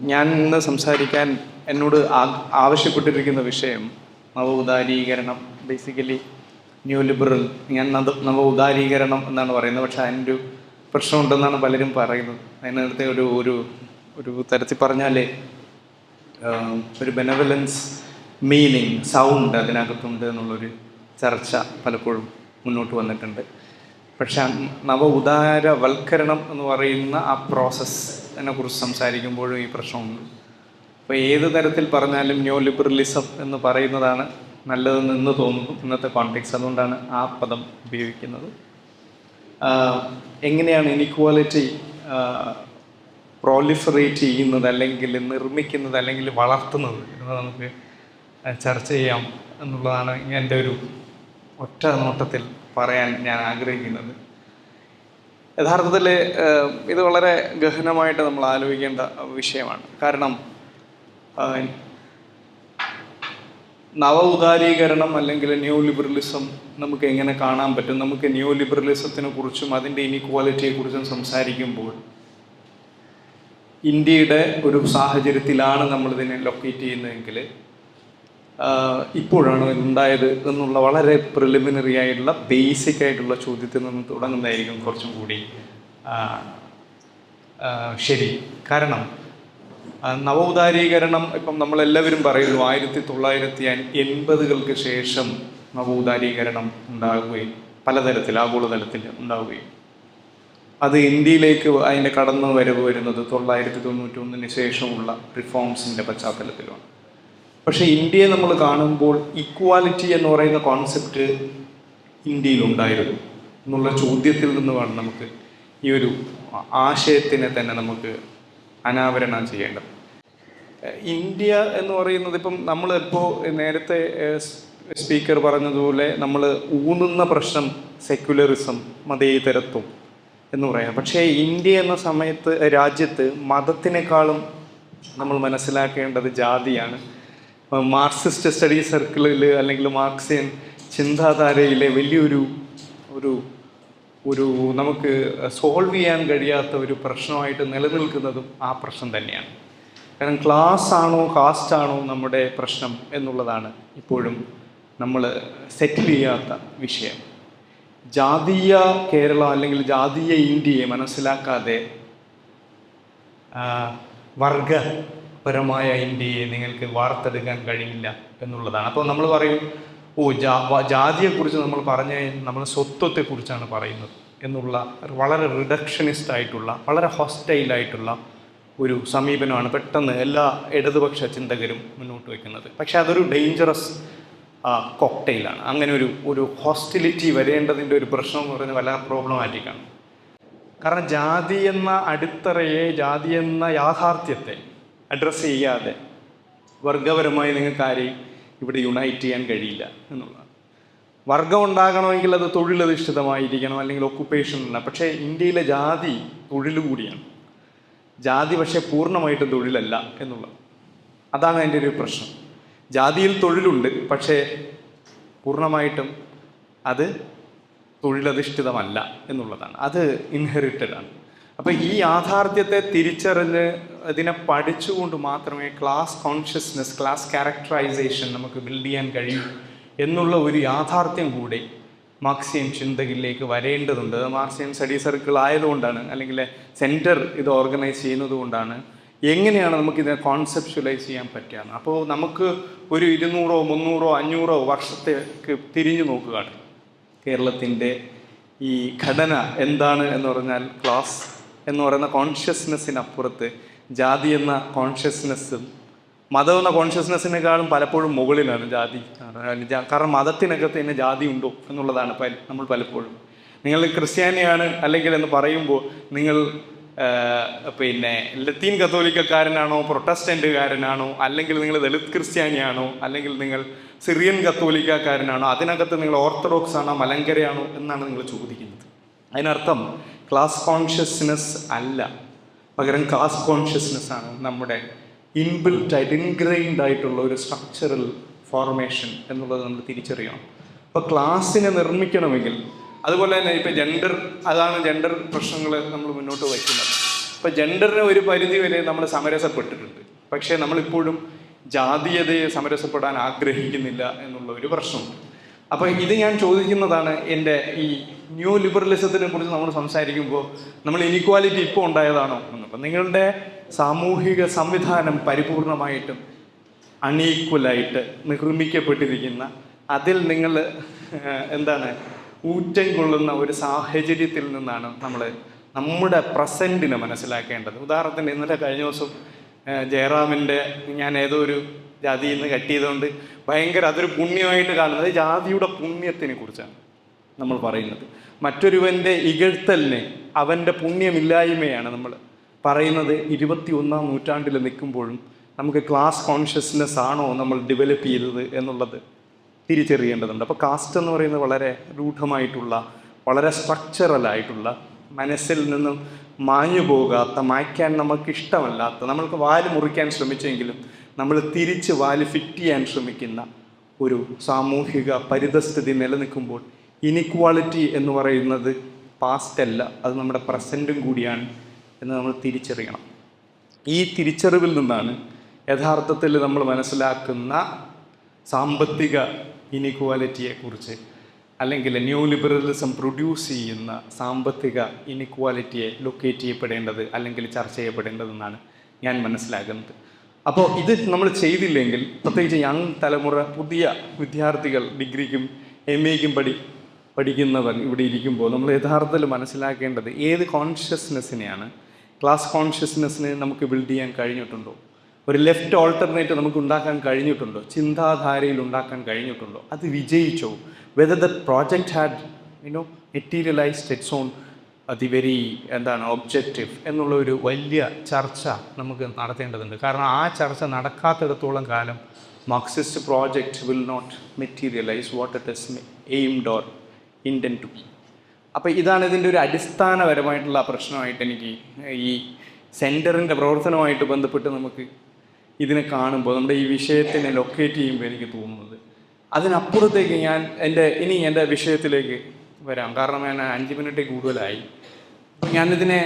ഞാൻ ഇന്ന് സംസാരിക്കാൻ എന്നോട് ആവശ്യപ്പെട്ടിരിക്കുന്ന വിഷയം നവ ഉദാരീകരണം ബേസിക്കലി ന്യൂ ലിബറൽ ഞാൻ നവ ഉദാരീകരണം എന്നാണ് പറയുന്നത്. പക്ഷേ അതിന്റെ ഒരു പ്രശ്നമുണ്ടെന്നാണ് പലരും പറയുന്നത്. അതിനകത്തെ ഒരു ഒരു ഒരു തരത്തിൽ പറഞ്ഞാലേ ഒരു ബെനവലൻസ് മീനിങ് സൗണ്ട് അതിനകത്തുണ്ട് എന്നുള്ളൊരു ചർച്ച പലപ്പോഴും മുന്നോട്ട് വന്നിട്ടുണ്ട്. പക്ഷെ നവ ഉദാരവൽക്കരണം എന്ന് പറയുന്ന ആ പ്രോസസ്സിനെ കുറിച്ച് സംസാരിക്കുമ്പോഴും ഈ പ്രശ്നമുണ്ട്. അപ്പോൾ ഏത് തരത്തിൽ പറഞ്ഞാലും ന്യൂ ലിബറലിസം എന്ന് പറയുന്നതാണ് നല്ലതെന്ന് ഇന്ന് തോന്നുന്നു. ഇന്നത്തെ കോൺടെക്സ് അതുകൊണ്ടാണ് ആ പദം ഉപയോഗിക്കുന്നത്. എങ്ങനെയാണ് ഇനിക്വാലിറ്റി പ്രോലിഫറേറ്റ് ചെയ്യുന്നത് അല്ലെങ്കിൽ നിർമ്മിക്കുന്നത് അല്ലെങ്കിൽ വളർത്തുന്നത് എന്ന് നമുക്ക് ചർച്ച ചെയ്യാം എന്നുള്ളതാണ് എന്റെ ഒരു ഒറ്റ നോട്ടത്തിൽ പറയാൻ ഞാൻ ആഗ്രഹിക്കുന്നത്. യഥാർത്ഥത്തിൽ ഇത് വളരെ ഗഹനമായിട്ട് നമ്മൾ ആലോചിക്കേണ്ട വിഷയമാണ്. കാരണം നവ ഉദാരീകരണം അല്ലെങ്കിൽ ന്യൂ ലിബറലിസം നമുക്ക് എങ്ങനെ കാണാൻ പറ്റും? നമുക്ക് ന്യൂ ലിബറലിസത്തിനെ കുറിച്ചും അതിന്റെ ഇനിക്വാലിറ്റിയെക്കുറിച്ചും സംസാരിക്കുമ്പോൾ ഇന്ത്യയുടെ ഒരു സാഹചര്യത്തിലാണ് നമ്മളിതിനെ ലൊക്കേറ്റ് ചെയ്യുന്നതെങ്കിൽ ഇപ്പോഴാണ് ഉണ്ടായത് എന്നുള്ള വളരെ പ്രിലിമിനറി ആയിട്ടുള്ള ബേസിക് ആയിട്ടുള്ള ചോദ്യത്തിൽ നിന്ന് തുടങ്ങുന്നതായിരിക്കും കുറച്ചും കൂടി ശരി. കാരണം നവോദാരീകരണം ഇപ്പം നമ്മളെല്ലാവരും പറയുന്നു ആയിരത്തി തൊള്ളായിരത്തി എൺപതുകൾക്ക് ശേഷം നവോദാരീകരണം ഉണ്ടാകുകയും പലതരത്തിൽ ആഗോളതലത്തിൽ ഉണ്ടാവുകയും. അത് ഇന്ത്യയിലേക്ക് അതിന്റെ കടന്നു വരവ് വരുന്നത് തൊള്ളായിരത്തി തൊണ്ണൂറ്റി ഒന്നിന് ശേഷമുള്ള റിഫോംസിന്റെ പശ്ചാത്തലത്തിലാണ്. പക്ഷേ ഇന്ത്യയെ നമ്മൾ കാണുമ്പോൾ ഇക്വാലിറ്റി എന്ന് പറയുന്ന കോൺസെപ്റ്റ് ഇന്ത്യയിൽ ഉണ്ടായിരുന്നു എന്നുള്ള ചോദ്യത്തിൽ നിന്ന് വേണം നമുക്ക് ഈ ഒരു ആശയത്തിനെ തന്നെ നമുക്ക് അനാവരണം ചെയ്യേണ്ടത്. ഇന്ത്യ എന്ന് പറയുന്നത് ഇപ്പം നമ്മളിപ്പോൾ നേരത്തെ സ്പീക്കർ പറഞ്ഞതുപോലെ നമ്മൾ ഊന്നുന്ന പ്രശ്നം സെക്യുലറിസം മതേതരത്വം എന്ന് പറയാം. പക്ഷേ ഇന്ത്യ എന്ന സമയത്ത് രാജ്യത്ത് മതത്തിനേക്കാളും നമ്മൾ മനസ്സിലാക്കേണ്ടത് ജാതിയാണ്. മാർക്സിസ്റ്റ് സ്റ്റഡി സർക്കിളിൽ അല്ലെങ്കിൽ മാർക്സിയൻ ചിന്താധാരയിലെ വലിയൊരു ഒരു ഒരു നമുക്ക് സോൾവ് ചെയ്യാൻ കഴിയാത്ത ഒരു പ്രശ്നമായിട്ട് നിലനിൽക്കുന്നതും ആ പ്രശ്നം തന്നെയാണ്. കാരണം ക്ലാസ് ആണോ കാസ്റ്റ് ആണോ നമ്മുടെ പ്രശ്നം എന്നുള്ളതാണ് ഇപ്പോഴും നമ്മൾ സെറ്റിൽ ചെയ്യാത്ത വിഷയം. ജാതീയ കേരള അല്ലെങ്കിൽ ജാതീയ ഇന്ത്യയെ മനസ്സിലാക്കാതെ ആ, വർഗപരമായ ഇന്ത്യയെ നിങ്ങൾക്ക് വാർത്തെടുക്കാൻ കഴിയില്ല എന്നുള്ളതാണ്. അപ്പോൾ നമ്മൾ പറയും ഓ ജാ ജാതിയെക്കുറിച്ച് നമ്മൾ പറഞ്ഞ നമ്മൾ സ്വത്വത്തെക്കുറിച്ചാണ് പറയുന്നത് എന്നുള്ള വളരെ റിഡക്ഷനിസ്റ്റ് ആയിട്ടുള്ള വളരെ ഹോസ്റ്റൈലായിട്ടുള്ള ഒരു സമീപനമാണ് പെട്ടെന്ന് എല്ലാ ഇടതുപക്ഷ ചിന്തകരും മുന്നോട്ട് വയ്ക്കുന്നത് പക്ഷേ അതൊരു ഡേഞ്ചറസ് കോക്ടെയിലാണ്. അങ്ങനെ ഒരു ഒരു ഹോസ്റ്റിലിറ്റി വരേണ്ടതിന്റെ ഒരു പ്രശ്നം എന്ന് പറയുന്നത് വളരെ പ്രോബ്ലമാറ്റിക്കാണ്. കാരണം ജാതി എന്ന അടിത്തറയെ ജാതി എന്ന യാഥാർത്ഥ്യത്തെ അഡ്രസ്സ് ചെയ്യാതെ വർഗപരമായി നിങ്ങൾക്ക് ആരെയും ഇവിടെ യുണൈറ്റ് ചെയ്യാൻ കഴിയില്ല എന്നുള്ളതാണ്. വർഗം ഉണ്ടാകണമെങ്കിൽ അത് തൊഴിലധിഷ്ഠിതമായിരിക്കണം അല്ലെങ്കിൽ ഒക്കുപ്പേഷൻ ഉണ്ടാകും പക്ഷേ ഇന്ത്യയിലെ ജാതി തൊഴിൽ കൂടിയാണ്. ജാതി പക്ഷേ പൂർണമായിട്ടും തൊഴിലല്ല എന്നുള്ളത്. അതാണ് അതിന്റെ ഒരു പ്രശ്നം. ജാതിയിൽ തൊഴിലുണ്ട് പക്ഷേ പൂർണമായിട്ടും അത് തൊഴിലധിഷ്ഠിതമല്ല എന്നുള്ളതാണ്. അത് ഇൻഹെറിറ്റഡ് ആണ്. അപ്പോൾ ഈ യാഥാർത്ഥ്യത്തെ തിരിച്ചറിഞ്ഞ് അതിനെ പഠിച്ചുകൊണ്ട് മാത്രമേ ക്ലാസ് കോൺഷ്യസ്നെസ് ക്ലാസ് ക്യാരക്ടറൈസേഷൻ നമുക്ക് ബിൽഡ് ചെയ്യാൻ കഴിയൂ എന്നുള്ള ഒരു യാഥാർത്ഥ്യം കൂടി മാർക്സിയൻ ചിന്തയിലേക്ക് വരേണ്ടതുണ്ട്. മാർക്സിയൻ സ്റ്റഡി സർക്കിൾ ആയതുകൊണ്ടാണ് അല്ലെങ്കിൽ സെന്റർ ഇത് ഓർഗനൈസ് ചെയ്യുന്നത് കൊണ്ടാണ് എങ്ങനെയാണ് നമുക്കിതിനെ കോൺസെപ്ച്വലൈസ് ചെയ്യാൻ പറ്റുക. അപ്പോൾ നമുക്ക് ഒരു ഇരുന്നൂറോ മുന്നൂറോ അഞ്ഞൂറോ വർഷത്തേക്ക് തിരിഞ്ഞു നോക്കുകയാണ്. കേരളത്തിന്റെ ഈ ഘടന എന്താണ് എന്ന് പറഞ്ഞാൽ ക്ലാസ് എന്ന് പറയുന്ന കോൺഷ്യസ്നെസ്സിനപ്പുറത്ത് ജാതി എന്ന കോൺഷ്യസ്നെസ്സും മതം എന്ന കോൺഷ്യസ്നെസ്സിനേക്കാളും പലപ്പോഴും മുകളിലാണ് ജാതി. കാരണം മതത്തിനകത്ത് തന്നെ ജാതി ഉണ്ടോ എന്നുള്ളതാണ് പല- നമ്മൾ പലപ്പോഴും. നിങ്ങൾ ക്രിസ്ത്യാനിയാണ് അല്ലെങ്കിൽ എന്ന് പറയുമ്പോൾ നിങ്ങൾ പിന്നെ ലത്തീൻ കത്തോലിക്കക്കാരനാണോ പ്രൊട്ടസ്റ്റന്റുകാരനാണോ അല്ലെങ്കിൽ നിങ്ങൾ ദളിത് ക്രിസ്ത്യാനിയാണോ അല്ലെങ്കിൽ നിങ്ങൾ സിറിയൻ കത്തോലിക്കക്കാരനാണോ അതിനകത്ത് നിങ്ങൾ ഓർത്തഡോക്സ് ആണോ മലങ്കരയാണോ എന്നാണ് നിങ്ങൾ ചോദിക്കുന്നത്. അതിനർത്ഥം ക്ലാസ് കോൺഷ്യസ്നെസ് അല്ല. പകരം ക്ലാസ് കോൺഷ്യസ്നെസ് ആണ് നമ്മുടെ ഇൻബിൽറ്റ് ആയിട്ട് ഇൻഗ്രൈൻഡ് ആയിട്ടുള്ള ഒരു സ്ട്രക്ചറൽ ഫോർമേഷൻ എന്നുള്ളത് നമ്മൾ തിരിച്ചറിയണം. അപ്പോൾ ക്ലാസ്സിനെ നിർമ്മിക്കണമെങ്കിൽ അതുപോലെ തന്നെ ഇപ്പോൾ ജെൻഡർ അതാണ് ജെൻഡർ പ്രശ്നങ്ങൾ നമ്മൾ മുന്നോട്ട് വയ്ക്കുന്നത്. ഇപ്പം ജെൻഡറിന് ഒരു പരിധി വരെ നമ്മൾ സമരസപ്പെട്ടിട്ടുണ്ട്. പക്ഷേ നമ്മളിപ്പോഴും ജാതീയതയെ സമരസപ്പെടാൻ ആഗ്രഹിക്കുന്നില്ല എന്നുള്ള ഒരു പ്രശ്നമുണ്ട്. അപ്പോൾ ഇത് ഞാൻ ചോദിക്കുന്നതാണ് എന്റെ ഈ ന്യൂ ലിബറലിസത്തിനെ കുറിച്ച് നമ്മൾ സംസാരിക്കുമ്പോൾ നമ്മൾ ഇനിക്വാലിറ്റി ഇപ്പോൾ ഉണ്ടായതാണോ? എന്നുള്ളത് നിങ്ങളുടെ സാമൂഹിക സംവിധാനം പരിപൂർണമായിട്ടും അണീക്വലായിട്ട് നിർമ്മിക്കപ്പെട്ടിരിക്കുന്ന അതിൽ നിങ്ങൾ എന്താണ് ഊറ്റം കൊള്ളുന്ന ഒരു സാഹചര്യത്തിൽ നിന്നാണ് നമ്മൾ നമ്മുടെ പ്രസന്റിനെ മനസ്സിലാക്കേണ്ടത്. ഉദാഹരണത്തിന് ഇന്നലെ കഴിഞ്ഞ ദിവസം ജയറാമിന്റെ ഞാൻ ഏതോ ഒരു ജാതിയിൽ നിന്ന് കട്ട് ചെയ്തുകൊണ്ട് ഭയങ്കര അതൊരു പുണ്യമായിട്ട് കാണുന്നത്. ജാതിയുടെ പുണ്യത്തിനെ കുറിച്ചാണ്. നമ്മൾ പറയുന്നത്. മറ്റൊരുവന്റെ ഇകഴ്ത്തലിനെ അവന്റെ പുണ്യമില്ലായ്മയാണ് നമ്മൾ പറയുന്നത്. ഇരുപത്തി ഒന്നാം നൂറ്റാണ്ടിൽ നിൽക്കുമ്പോഴും നമുക്ക് ക്ലാസ് കോൺഷ്യസ്നെസ് ആണോ നമ്മൾ ഡെവലപ്പ് ചെയ്തത് എന്നുള്ളത് തിരിച്ചറിയേണ്ടതുണ്ട്. അപ്പോൾ കാസ്റ്റ് എന്ന് പറയുന്നത് വളരെ രൂഢമായിട്ടുള്ള വളരെ സ്ട്രക്ചറലായിട്ടുള്ള മനസ്സിൽ നിന്നും മാഞ്ഞു പോകാത്ത മായ്ക്കാൻ നമുക്ക് ഇഷ്ടമല്ലാത്ത നമ്മൾക്ക് വാൽ മുറിക്കാൻ ശ്രമിച്ചെങ്കിലും നമ്മൾ തിരിച്ച് വാൽ ഫിറ്റ് ചെയ്യാൻ ശ്രമിക്കുന്ന ഒരു സാമൂഹിക പരിതസ്ഥിതി നിലനിൽക്കുമ്പോൾ ഇനിക്വാളിറ്റി എന്ന് പറയുന്നത് പാസ്റ്റ് അല്ല അത് നമ്മുടെ പ്രസന്റും കൂടിയാണ് എന്ന് നമ്മൾ തിരിച്ചറിയണം. ഈ തിരിച്ചറിവിൽ നിന്നാണ് യഥാർത്ഥത്തിൽ നമ്മൾ മനസ്സിലാക്കുന്ന സാമ്പത്തിക ഇനിക്വാലിറ്റിയെക്കുറിച്ച് അല്ലെങ്കിൽ ന്യൂ ലിബറലിസം പ്രൊഡ്യൂസ് ചെയ്യുന്ന സാമ്പത്തിക ഇനിക്വാലിറ്റിയെ ലൊക്കേറ്റ് ചെയ്യപ്പെടേണ്ടത് അല്ലെങ്കിൽ ചർച്ച ചെയ്യപ്പെടേണ്ടതെന്നാണ് ഞാൻ മനസ്സിലാക്കുന്നത്. അപ്പോൾ ഇത് നമ്മൾ ചെയ്തില്ലെങ്കിൽ പ്രത്യേകിച്ച് യങ് തലമുറ പുതിയ വിദ്യാർത്ഥികൾ ഡിഗ്രിക്കും എം എക്കും പഠി പഠിക്കുന്നവർ ഇവിടെ ഇരിക്കുമ്പോൾ നമ്മൾ യഥാർത്ഥത്തിൽ മനസ്സിലാക്കേണ്ടത് ഏത് കോൺഷ്യസ്നെസ്സിനെയാണ് ക്ലാസ് കോൺഷ്യസ്നെസ്സിനെ നമുക്ക് ബിൽഡ് ചെയ്യാൻ കഴിഞ്ഞിട്ടുണ്ടോ? ഒരു ലെഫ്റ്റ് ഓൾട്ടർനേറ്റ് നമുക്ക് ഉണ്ടാക്കാൻ കഴിഞ്ഞിട്ടുണ്ടോ? ചിന്താധാരയിൽ ഉണ്ടാക്കാൻ കഴിഞ്ഞിട്ടുണ്ടോ? അത് വിജയിച്ചോ? Whether the project had you know materialised it's on അതി വെരി എന്താണ് ഒബ്ജക്റ്റീവ് എന്നുള്ള ഒരു വലിയ ചർച്ച നമുക്ക് നടത്തേണ്ടതുണ്ട്. കാരണം ആ ചർച്ച നടക്കാത്തിടത്തോളം കാലം Marxist project will not materialise what it is aimed or intended to be. അപ്പോൾ ഇതാണ് ഇതിന്റെ ഒരു അടിസ്ഥാനപരമായിട്ടുള്ള പ്രശ്നമായിട്ട് എനിക്ക് ഈ സെന്ററിന്റെ പ്രവർത്തനവുമായിട്ട് ബന്ധപ്പെട്ട് നമുക്ക് ഇതിനെ കാണുമ്പോൾ നമ്മുടെ ഈ വിഷയത്തിനെ ലൊക്കേറ്റ് ചെയ്യുമ്പോൾ എനിക്ക് തോന്നുന്നത്. അതിനപ്പുറത്തേക്ക് ഞാൻ എന്റെ ഇനി എന്റെ വിഷയത്തിലേക്ക് വരാം. കാരണം ഞാൻ അഞ്ച് മിനിറ്റ് കൂടുതലായി. അപ്പോൾ ഞാനിതിനെ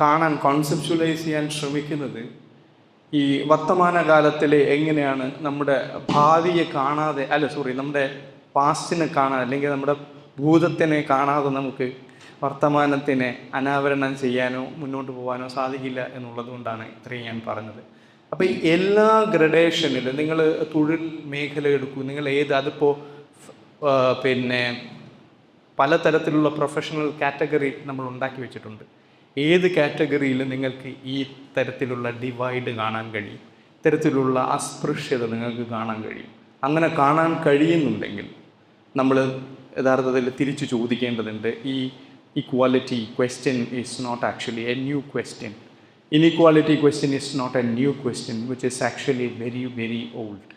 കാണാൻ കോൺസെപ്ച്വലൈസ് ചെയ്യാൻ ശ്രമിക്കുന്നത് ഈ വർത്തമാന കാലത്തിലെ എങ്ങനെയാണ് നമ്മുടെ ഭാവിയെ കാണാതെ അല്ല സോറി നമ്മുടെ പാസ്റ്റിനെ കാണാതെ അല്ലെങ്കിൽ നമ്മുടെ ഭൂതത്തിനെ കാണാതെ നമുക്ക് വർത്തമാനത്തിനെ അനാവരണം ചെയ്യാനോ മുന്നോട്ട് പോകാനോ സാധിക്കില്ല എന്നുള്ളതുകൊണ്ടാണ് ഇത്രയും ഞാൻ പറഞ്ഞത്. അപ്പോൾ എല്ലാ ഗ്രഡേഷനിലും നിങ്ങൾ തൊഴിൽ മേഖല എടുക്കൂ നിങ്ങൾ ഏത് അതിപ്പോൾ പിന്നെ പലതരത്തിലുള്ള പ്രൊഫഷണൽ കാറ്റഗറി നമ്മൾ ഉണ്ടാക്കി വെച്ചിട്ടുണ്ട്. ഏത് കാറ്റഗറിയിൽ നിങ്ങൾക്ക് ഈ തരത്തിലുള്ള ഡിവൈഡ് കാണാൻ കഴിയും? ഇത്തരത്തിലുള്ള അസ്പൃശ്യത നിങ്ങൾക്ക് കാണാൻ കഴിയും? അങ്ങനെ കാണാൻ കഴിയുന്നുണ്ടെങ്കിൽ നമ്മൾ യഥാർത്ഥത്തിൽ തിരിച്ചു ചോദിക്കേണ്ടതുണ്ട്. ഈ equality question is not actually a new question inequality question is not a new question which is actually very very old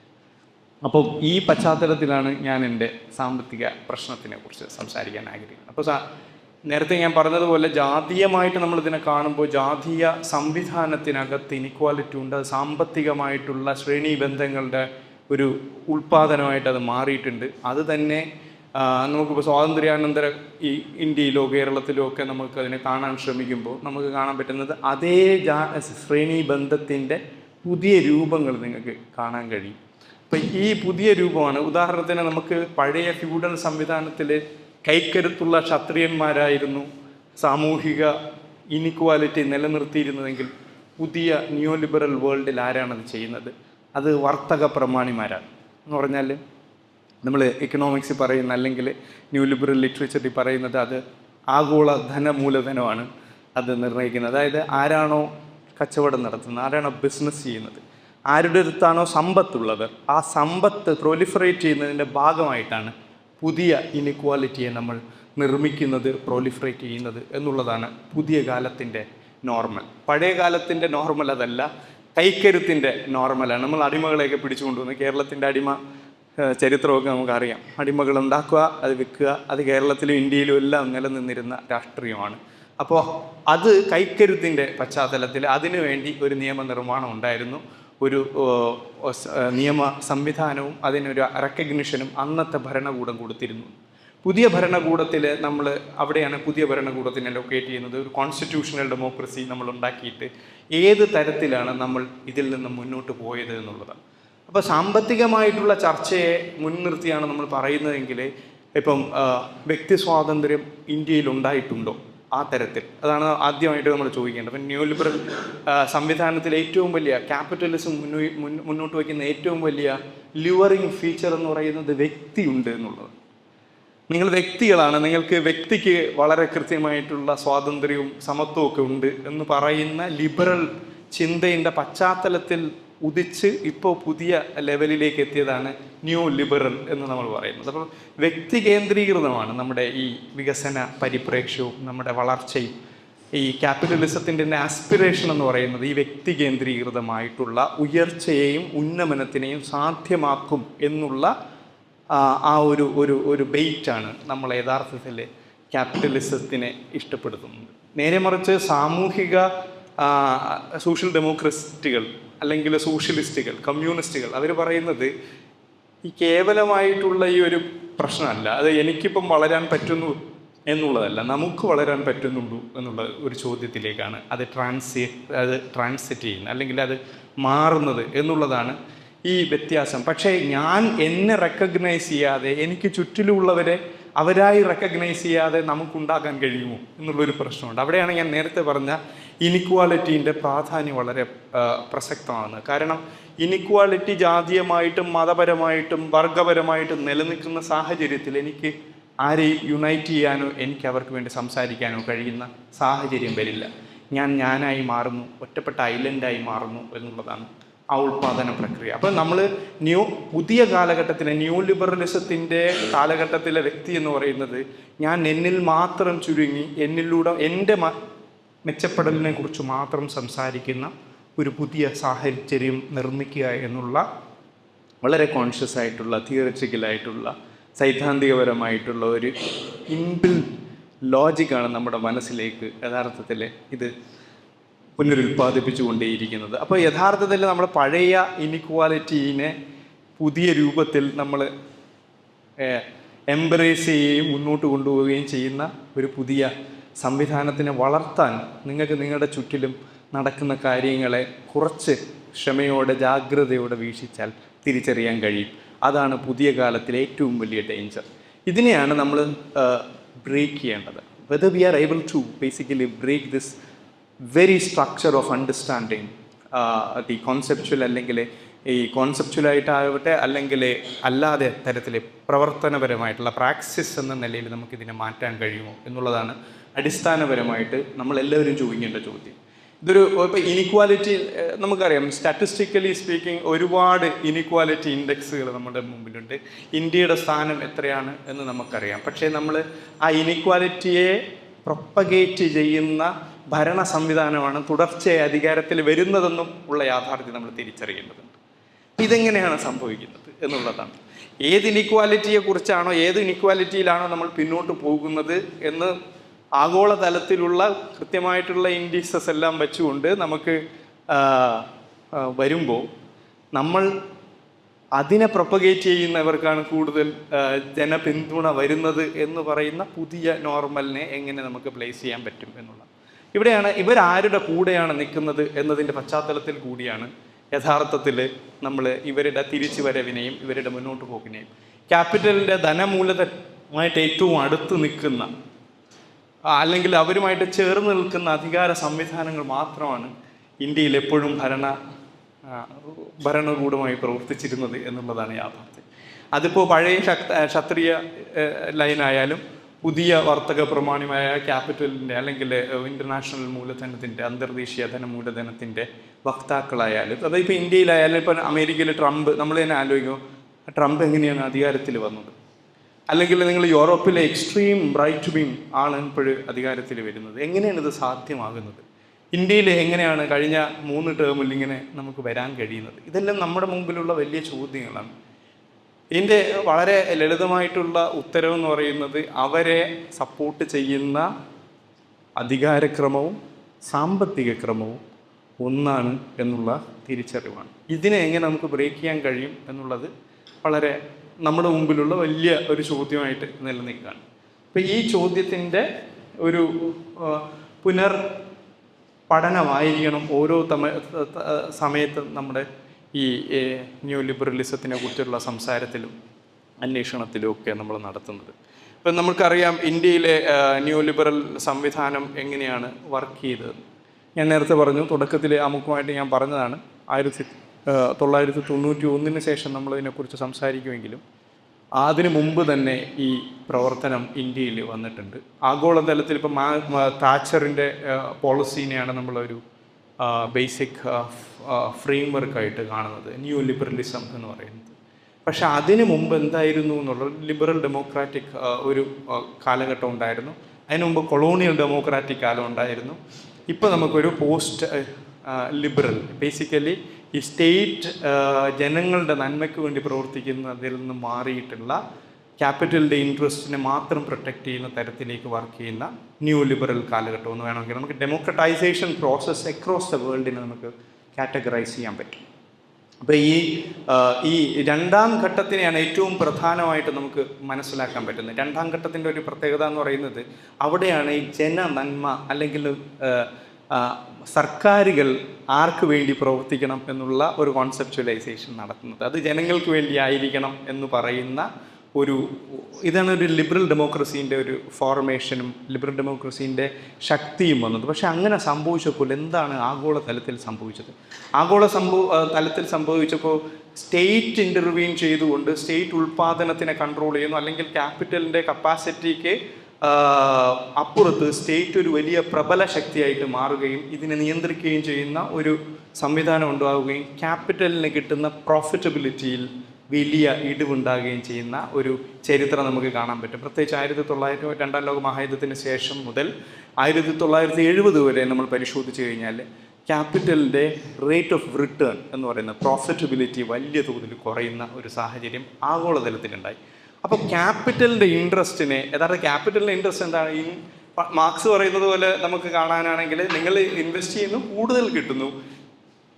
അപ്പോൾ ഈ പശ്ചാത്തലത്തിലാണ് ഞാൻ എന്റെ സാമ്പത്തിക പ്രശ്നത്തിനെ കുറിച്ച് സംസാരിക്കാൻ ആഗ്രഹിക്കുന്നത്. അപ്പോൾ സാ നേരത്തെ ഞാൻ പറഞ്ഞതുപോലെ ജാതീയമായിട്ട് നമ്മളിതിനെ കാണുമ്പോൾ ജാതീയ സംവിധാനത്തിനകത്ത് ഇനിക്വാലിറ്റി ഉണ്ട്. അത് സാമ്പത്തികമായിട്ടുള്ള ശ്രേണീബന്ധങ്ങളുടെ ഒരു ഉൽപ്പാദനമായിട്ട് അത് മാറിയിട്ടുണ്ട്. അത് തന്നെ നമുക്കിപ്പോൾ സ്വാതന്ത്ര്യാനന്തര ഈ ഇന്ത്യയിലോ കേരളത്തിലോ ഒക്കെ നമുക്ക് അതിനെ കാണാൻ ശ്രമിക്കുമ്പോൾ നമുക്ക് കാണാൻ പറ്റുന്നത് അതേ ജാ ശ്രേണി ബന്ധത്തിന്റെ പുതിയ രൂപങ്ങൾ നിങ്ങൾക്ക് കാണാൻ കഴിയും. അപ്പം ഈ പുതിയ രൂപമാണ്. ഉദാഹരണത്തിന് നമുക്ക് പഴയ ഫ്യൂഡൽ സംവിധാനത്തിൽ കൈക്കരുത്തുള്ള ക്ഷത്രിയന്മാരായിരുന്നു സാമൂഹിക ഇനിക്വാലിറ്റി നിലനിർത്തിയിരുന്നതെങ്കിൽ പുതിയ ന്യൂ ലിബറൽ വേൾഡിൽ ആരാണത് ചെയ്യുന്നത്? അത് വർത്തക പ്രമാണിമാരാണ്. എന്ന് പറഞ്ഞാൽ നമ്മൾ എക്കണോമിക്സിൽ പറയുന്ന അല്ലെങ്കിൽ ന്യൂ ലിബറൽ ലിറ്ററേച്ചറിൽ പറയുന്നത് അത് ആഗോള ധനമൂലധനമാണ് അത് നിർണയിക്കുന്നത് അതായത് ആരാണോ കച്ചവടം നടത്തുന്നത് ആരാണോ ബിസിനസ് ചെയ്യുന്നത് ആരുടെ അടുത്താണോ സമ്പത്തുള്ളത് ആ സമ്പത്ത് പ്രോലിഫറേറ്റ് ചെയ്യുന്നതിന്റെ ഭാഗമായിട്ടാണ് പുതിയ ഇനിക്വാലിറ്റിയെ നമ്മൾ നിർമ്മിക്കുന്നത് പ്രോലിഫറേറ്റ് ചെയ്യുന്നത് എന്നുള്ളതാണ് പുതിയ കാലത്തിന്റെ നോർമൽ പഴയ കാലത്തിന്റെ നോർമൽ അതല്ല കൈക്കരുത്തിന്റെ നോർമലാണ് നമ്മൾ അടിമകളെയൊക്കെ പിടിച്ചുകൊണ്ടുവന്ന് കേരളത്തിന്റെ അടിമ ചരിത്രമൊക്കെ നമുക്കറിയാം. അടിമകൾ ഉണ്ടാക്കുക അത് വിൽക്കുക അത് കേരളത്തിലും ഇന്ത്യയിലും എല്ലാം നിലനിന്നിരുന്ന രാഷ്ട്രീയമാണ്. അപ്പോൾ അത് കൈക്കരുത്തിന്റെ പശ്ചാത്തലത്തിൽ അതിനുവേണ്ടി ഒരു നിയമനിർമ്മാണം ഉണ്ടായിരുന്നു. ഒരു നിയമ സംവിധാനവും അതിനൊരു റെക്കഗ്നിഷനും അന്നത്തെ ഭരണകൂടം കൊടുത്തിരുന്നു. പുതിയ ഭരണകൂടത്തിൽ നമ്മൾ അവിടെയാണ് പുതിയ ഭരണകൂടത്തിനെ ലൊക്കേറ്റ് ചെയ്യുന്നത്. ഒരു കോൺസ്റ്റിറ്റ്യൂഷണൽ ഡെമോക്രസി നമ്മൾ ഉണ്ടാക്കിയിട്ട് ഏത് തരത്തിലാണ് നമ്മൾ ഇതിൽ നിന്ന് മുന്നോട്ട് പോയത് എന്നുള്ളതാണ് അപ്പോൾ സാമ്പത്തികമായിട്ടുള്ള ചർച്ചയെ മുൻനിർത്തിയാണ് നമ്മൾ പറയുന്നതെങ്കിൽ ഇപ്പം വ്യക്തി സ്വാതന്ത്ര്യം ഇന്ത്യയിൽ ഉണ്ടായിട്ടുണ്ടോ ആ തരത്തിൽ. അതാണ് ആദ്യമായിട്ട് നമ്മൾ ചോദിക്കേണ്ടത്. അപ്പം ന്യൂ ലിബറൽ സംവിധാനത്തിൽ ഏറ്റവും വലിയ ക്യാപിറ്റലിസം മുന്നോട്ട് വയ്ക്കുന്ന ഏറ്റവും വലിയ ലിവറിങ് ഫീച്ചർ എന്ന് പറയുന്നത് വ്യക്തിയുണ്ട് എന്നുള്ളത്. നിങ്ങൾ വ്യക്തികളാണ്. നിങ്ങൾക്ക് വ്യക്തിക്ക് വളരെ കൃത്യമായിട്ടുള്ള സ്വാതന്ത്ര്യവും സമത്വവും ഒക്കെ ഉണ്ട് എന്ന് പറയുന്ന ലിബറൽ ചിന്തയുടെ പശ്ചാത്തലത്തിൽ ഉദിച്ച് ഇപ്പോൾ പുതിയ ലെവലിലേക്ക് എത്തിയതാണ് ന്യൂ ലിബറൽ എന്ന് നമ്മൾ പറയുന്നത്. അപ്പോൾ വ്യക്തി കേന്ദ്രീകൃതമാണ് നമ്മുടെ ഈ വികസന പരിപ്രേക്ഷ്യവും നമ്മുടെ വളർച്ചയും. ഈ ക്യാപിറ്റലിസത്തിന്റെ ആസ്പിറേഷൻ എന്ന് പറയുന്നത് ഈ വ്യക്തി കേന്ദ്രീകൃതമായിട്ടുള്ള ഉയർച്ചയെയും ഉന്നമനത്തിനെയും സാധ്യമാക്കും എന്നുള്ള ആ, ഒരു ഒരു ഒരു ബെയ്റ്റാണ് നമ്മൾ യഥാർത്ഥത്തിൽ ക്യാപിറ്റലിസത്തിനെ ഇഷ്ടപ്പെടുത്തുന്നത്. നേരെ മറിച്ച് സാമൂഹിക സോഷ്യൽ ഡെമോക്രസിസ്റ്റുകൾ അല്ലെങ്കിൽ സോഷ്യലിസ്റ്റുകൾ കമ്മ്യൂണിസ്റ്റുകൾ അവർ പറയുന്നത് ഈ കേവലമായിട്ടുള്ള ഈ ഒരു പ്രശ്നമല്ല. അത് എനിക്കിപ്പം വളരാൻ പറ്റുന്നു എന്നുള്ളതല്ല. നമുക്ക് വളരാൻ പറ്റുന്നുള്ളൂ എന്നുള്ള ഒരു ചോദ്യത്തിലേക്കാണ് അത് ട്രാൻസി അത് ട്രാൻസിറ്റ് ചെയ്യുന്നത്. അല്ലെങ്കിൽ അത് മാറുന്നത് എന്നുള്ളതാണ് ഈ വ്യത്യാസം. പക്ഷേ ഞാൻ എന്നെ റെക്കഗ്നൈസ് ചെയ്യാതെ എനിക്ക് ചുറ്റിലുള്ളവരെ അവരായി റെക്കഗ്നൈസ് ചെയ്യാതെ നമുക്കുണ്ടാക്കാൻ കഴിയുമോ എന്നുള്ളൊരു പ്രശ്നമുണ്ട്. അവിടെയാണ് ഞാൻ നേരത്തെ പറഞ്ഞ ഇനിക്വാലിറ്റീന്റെ പ്രാധാന്യം വളരെ പ്രസക്തമാണ് കാരണം ഇനിക്വാലിറ്റി ജാതീയമായിട്ടും മതപരമായിട്ടും വർഗപരമായിട്ടും നിലനിൽക്കുന്ന സാഹചര്യത്തിൽ എനിക്ക് ആരെയും യുണൈറ്റ് ചെയ്യാനോ എനിക്ക് അവർക്ക് വേണ്ടി സംസാരിക്കാനോ കഴിയുന്ന സാഹചര്യം വരില്ല. ഞാൻ ഞാനായി മാറുന്നു ഒറ്റപ്പെട്ട ഐലൻഡായി മാറുന്നു എന്നുള്ളതാണ് ആ ഉൽപാദന പ്രക്രിയ. അപ്പം നമ്മൾ ന്യൂ പുതിയ കാലഘട്ടത്തിലെ ന്യൂ ലിബറലിസത്തിന്റെ കാലഘട്ടത്തിലെ വ്യക്തി എന്ന് പറയുന്നത് ഞാൻ എന്നിൽ മാത്രം ചുരുങ്ങി എന്നിലൂടെ എന്റെ മെച്ചപ്പെടലിനെ കുറിച്ച് മാത്രം സംസാരിക്കുന്ന ഒരു പുതിയ സാഹചര്യം നിർമ്മിക്കുക എന്നുള്ള വളരെ കോൺഷ്യസ് ആയിട്ടുള്ള തിയറിറ്റിക്കലായിട്ടുള്ള സൈദ്ധാന്തികപരമായിട്ടുള്ള ഒരു ഇൻബിൽ ലോജിക്കാണ് നമ്മുടെ മനസ്സിലേക്ക് യഥാർത്ഥത്തിൽ ഇത് പുനരുൽപ്പാദിപ്പിച്ചുകൊണ്ടേയിരിക്കുന്നത്. അപ്പോൾ യഥാർത്ഥത്തിൽ നമ്മൾ പഴയ ഇനിക്വാലിറ്റീനെ പുതിയ രൂപത്തിൽ നമ്മൾ എംബ്രേസ് ചെയ്യുകയും മുന്നോട്ട് കൊണ്ടുപോവുകയും ചെയ്യുന്ന ഒരു പുതിയ സംവിധാനത്തിനെ വളർത്താൻ നിങ്ങൾക്ക് നിങ്ങളുടെ ചുറ്റിലും നടക്കുന്ന കാര്യങ്ങളെ കുറച്ച് ക്ഷമയോടെ ജാഗ്രതയോടെ വീക്ഷിച്ചാൽ തിരിച്ചറിയാൻ കഴിയും. അതാണ് പുതിയ കാലത്തിലെ ഏറ്റവും വലിയ ഡേഞ്ചർ ഇതിനെയാണ് നമ്മൾ ബ്രേക്ക് ചെയ്യേണ്ടത്. Whether we are able to basically break this very structure of understanding the conceptual അല്ലെങ്കിൽ ഈ കോൺസെപ്ച്വലായിട്ടാവട്ടെ അല്ലെങ്കിൽ അല്ലാതെ തരത്തിൽ പ്രവർത്തനപരമായിട്ടുള്ള പ്രാക്സിസ് എന്ന നിലയിൽ നമുക്കിതിനെ മാറ്റാൻ കഴിയുമോ എന്നുള്ളതാണ് അടിസ്ഥാനപരമായിട്ട് നമ്മളെല്ലാവരും ചോദിക്കേണ്ട ചോദ്യം. ഇതൊരു ഇപ്പോൾ ഇനിക്വാലിറ്റി നമുക്കറിയാം സ്റ്റാറ്റിസ്റ്റിക്കലി സ്പീക്കിംഗ് ഒരുപാട് ഇനിക്വാലിറ്റി ഇൻഡെക്സുകൾ നമ്മുടെ മുമ്പിലുണ്ട്. ഇന്ത്യയുടെ സ്ഥാനം എത്രയാണ് എന്ന് നമുക്കറിയാം. പക്ഷേ നമ്മൾ ആ ഇനിക്വാലിറ്റിയെ പ്രൊപ്പഗേറ്റ് ചെയ്യുന്ന ഭരണ സംവിധാനമാണ് തുടർച്ചയായി അധികാരത്തിൽ വരുന്നതെന്നും ഉള്ള യാഥാർത്ഥ്യം നമ്മൾ തിരിച്ചറിയേണ്ടതുണ്ട്. ഇതെങ്ങനെയാണ് സംഭവിക്കുന്നത് എന്നുള്ളതാണ്. ഏത് ഇനിക്വാലിറ്റിയെ കുറിച്ചാണോ ഏത് ഇനിക്വാലിറ്റിയിലാണോ നമ്മൾ പിന്നോട്ട് പോകുന്നത് എന്ന് ആഗോളതലത്തിലുള്ള കൃത്യമായിട്ടുള്ള ഇൻഡീസസ് എല്ലാം വെച്ചുകൊണ്ട് നമുക്ക് വരുമ്പോൾ നമ്മൾ അതിനെ പ്രൊപ്പഗേറ്റ് ചെയ്യുന്നവർക്കാണ് കൂടുതൽ ജനപിന്തുണ വരുന്നത് എന്ന് പറയുന്ന പുതിയ നോർമലിനെ എങ്ങനെ നമുക്ക് പ്ലേസ് ചെയ്യാൻ പറ്റും എന്നുള്ള ഇവിടെയാണ് ഇവരാരുടെ കൂടെയാണ് നിൽക്കുന്നത് എന്നതിന്റെ പശ്ചാത്തലത്തിൽ കൂടിയാണ് യഥാർത്ഥത്തിൽ നമ്മൾ ഇവരുടെ തിരിച്ചു വരവിനെയും ഇവരുടെ മുന്നോട്ട് പോക്കിനെയും. ക്യാപിറ്റലിന്റെ ധനമൂലധനമായിട്ട് ഏറ്റവും അടുത്ത് നിൽക്കുന്ന അല്ലെങ്കിൽ അവരുമായിട്ട് ചേർന്ന് നിൽക്കുന്ന അധികാര സംവിധാനങ്ങൾ മാത്രമാണ് ഇന്ത്യയിൽ എപ്പോഴും ഭരണ ഭരണകൂടമായി പ്രവർത്തിച്ചിരുന്നത് എന്നുള്ളതാണ് യാഥാർത്ഥ്യം. അതിപ്പോൾ പഴയ ക്ഷത്രിയ ലൈനായാലും പുതിയ വർത്തക പ്രമാണിമായ ക്യാപിറ്റലിന്റെ അല്ലെങ്കിൽ ഇന്റർനാഷണൽ മൂലധനത്തിന്റെ അന്തർദേശീയ ധനമൂലധനത്തിന്റെ വക്താക്കളായാലും അതിപ്പോൾ ഇന്ത്യയിലായാലും ഇപ്പം അമേരിക്കയിൽ ട്രംപ് നമ്മൾ തന്നെ ആലോചിക്കും ട്രംപ് എങ്ങനെയാണ് അധികാരത്തിൽ വന്നത്? അല്ലെങ്കിൽ നിങ്ങൾ യൂറോപ്പിലെ എക്സ്ട്രീം റൈറ്റ് വിങ് ആണ് ഇപ്പോഴും അധികാരത്തിൽ വരുന്നത്. എങ്ങനെയാണ് ഇത് സാധ്യമാകുന്നത്? ഇന്ത്യയിൽ എങ്ങനെയാണ് കഴിഞ്ഞ മൂന്ന് ടേമിൽ ഇങ്ങനെ നമുക്ക് വരാൻ കഴിയുന്നത്? ഇതെല്ലാം നമ്മുടെ മുമ്പിലുള്ള വലിയ ചോദ്യങ്ങളാണ്. ഇതിന്റെ വളരെ ലളിതമായിട്ടുള്ള ഉത്തരവ് എന്ന് പറയുന്നത് അവരെ സപ്പോർട്ട് ചെയ്യുന്ന അധികാരക്രമവും സാമ്പത്തിക ക്രമവും ഒന്നാണ് എന്നുള്ള തിരിച്ചറിവാണ്. ഇതിനെ എങ്ങനെ നമുക്ക് ബ്രേക്ക് ചെയ്യാൻ കഴിയും എന്നുള്ളത് വളരെ നമ്മുടെ മുമ്പിലുള്ള വലിയ ഒരു ചോദ്യമായിട്ട് നിലനിൽക്കുകയാണ്. അപ്പം ഈ ചോദ്യത്തിന്റെ ഒരു പുനർ പഠനമായിരിക്കണം ഓരോ തമ സമയത്തും നമ്മുടെ ഈ ന്യൂ ലിബറലിസത്തിനെ കുറിച്ചുള്ള സംസാരത്തിലും അന്വേഷണത്തിലും ഒക്കെ നമ്മൾ നടത്തുന്നത്. ഇപ്പം നമുക്കറിയാം ഇന്ത്യയിലെ ന്യൂ ലിബറൽ സംവിധാനം എങ്ങനെയാണ് വർക്ക് ചെയ്തത്. ഞാൻ നേരത്തെ പറഞ്ഞു തുടക്കത്തിൽ അമുഖമായിട്ട് ഞാൻ പറഞ്ഞതാണ് ആയിരത്തി തൊള്ളായിരത്തി തൊണ്ണൂറ്റി ഒന്നിന് ശേഷം നമ്മൾ ഇതിനെക്കുറിച്ച് സംസാരിക്കുമെങ്കിലും അതിനു മുമ്പ് തന്നെ ഈ പ്രവർത്തനം ഇന്ത്യയിൽ വന്നിട്ടുണ്ട്. ആഗോളതലത്തിൽ ഇപ്പം താച്ചറിന്റെ പോളിസീനെയാണ് നമ്മളൊരു ബേസിക് ഫ്രെയിംവർക്ക് ആയിട്ട് കാണുന്നത്. ന്യൂ ലിബറലിസം എന്ന് പറയുന്നത്. പക്ഷെ അതിനു മുമ്പ് എന്തായിരുന്നു എന്നുള്ളത് ലിബറൽ ഡെമോക്രാറ്റിക് ഒരു കാലഘട്ടം ഉണ്ടായിരുന്നു. അതിനു മുമ്പ് കൊളോണിയൽ ഡെമോക്രാറ്റിക് കാലം ഉണ്ടായിരുന്നു. ഇപ്പോൾ നമുക്കൊരു പോസ്റ്റ് ലിബറൽ ബേസിക്കലി ഈ സ്റ്റേറ്റ് ജനങ്ങളുടെ നന്മയ്ക്ക് വേണ്ടി പ്രവർത്തിക്കുന്നതിൽ നിന്ന് മാറിയിട്ടുള്ള ക്യാപിറ്റലിന്റെ ഇൻട്രസ്റ്റിനെ മാത്രം പ്രൊട്ടക്റ്റ് ചെയ്യുന്ന തരത്തിലേക്ക് വർക്ക് ചെയ്യുന്ന ന്യൂ ലിബറൽ കാലഘട്ടം എന്ന് വേണമെങ്കിൽ നമുക്ക് ഡെമോക്രറ്റൈസേഷൻ പ്രോസസ്സ് അക്രോസ് ദ വേൾഡിനെ നമുക്ക് കാറ്റഗറൈസ് ചെയ്യാൻ പറ്റും. അപ്പോൾ ഈ ഈ രണ്ടാം ഘട്ടത്തിനെയാണ് ഏറ്റവും പ്രധാനമായിട്ട് നമുക്ക് മനസ്സിലാക്കാൻ പറ്റുന്നത്. രണ്ടാം ഘട്ടത്തിന്റെ ഒരു പ്രത്യേകത എന്ന് പറയുന്നത് അവിടെയാണ് ഈ ജന നന്മ അല്ലെങ്കിൽ സർക്കാരുകൾ ആർക്ക് വേണ്ടി പ്രവർത്തിക്കണം എന്നുള്ള ഒരു കോൺസെപ്ച്വലൈസേഷൻ നടത്തുന്നത്. അത് ജനങ്ങൾക്ക് വേണ്ടി ആയിരിക്കണം എന്ന് പറയുന്ന ഒരു ഇതാണ് ഒരു ലിബറൽ ഡെമോക്രസീന്റെ ഒരു ഫോർമേഷനും ലിബറൽ ഡെമോക്രസീന്റെ ശക്തിയും വന്നത്. പക്ഷെ അങ്ങനെ സംഭവിച്ചപ്പോൾ എന്താണ് ആഗോള തലത്തിൽ സംഭവിച്ചത്? ആഗോള സംഭവ തലത്തിൽ സംഭവിച്ചപ്പോൾ സ്റ്റേറ്റ് ഇന്റർവ്യൂ ചെയ്തുകൊണ്ട് സ്റ്റേറ്റ് ഉൽപ്പാദനത്തിനെ കൺട്രോൾ ചെയ്യുന്നു. അല്ലെങ്കിൽ ക്യാപിറ്റലിന്റെ കപ്പാസിറ്റിക്ക് അപ്പുറത്ത് സ്റ്റേറ്റ് ഒരു വലിയ പ്രബല ശക്തിയായിട്ട് മാറുകയും ഇതിനെ നിയന്ത്രിക്കുകയും ചെയ്യുന്ന ഒരു സംവിധാനം ഉണ്ടാവുകയും ക്യാപിറ്റലിന് കിട്ടുന്ന പ്രോഫിറ്റബിലിറ്റിയിൽ വലിയ ഇടിവുണ്ടാകുകയും ചെയ്യുന്ന ഒരു ചരിത്രം നമുക്ക് കാണാൻ പറ്റും. പ്രത്യേകിച്ച് ആയിരത്തി തൊള്ളായിരത്തി രണ്ടാം ലോക മഹായുദ്ധത്തിന് ശേഷം മുതൽ ആയിരത്തി തൊള്ളായിരത്തി എഴുപത് വരെ നമ്മൾ പരിശോധിച്ച് കഴിഞ്ഞാൽ ക്യാപിറ്റലിന്റെ റേറ്റ് ഓഫ് റിട്ടേൺ എന്ന് പറയുന്ന പ്രോഫിറ്റബിലിറ്റി വലിയ തോതിൽ കുറയുന്ന ഒരു സാഹചര്യം ആഗോളതലത്തിലുണ്ടായി. അപ്പോൾ ക്യാപിറ്റലിന്റെ ഇൻട്രസ്റ്റിനെ യഥാർത്ഥ ക്യാപിറ്റലിന്റെ ഇൻട്രസ്റ്റ് എന്താണ്? ഈ മാർക്സ് പറയുന്നത് പോലെ നമുക്ക് കാണാനാണെങ്കിൽ നിങ്ങൾ ഇൻവെസ്റ്റ് ചെയ്യുന്നു കൂടുതൽ കിട്ടുന്നു.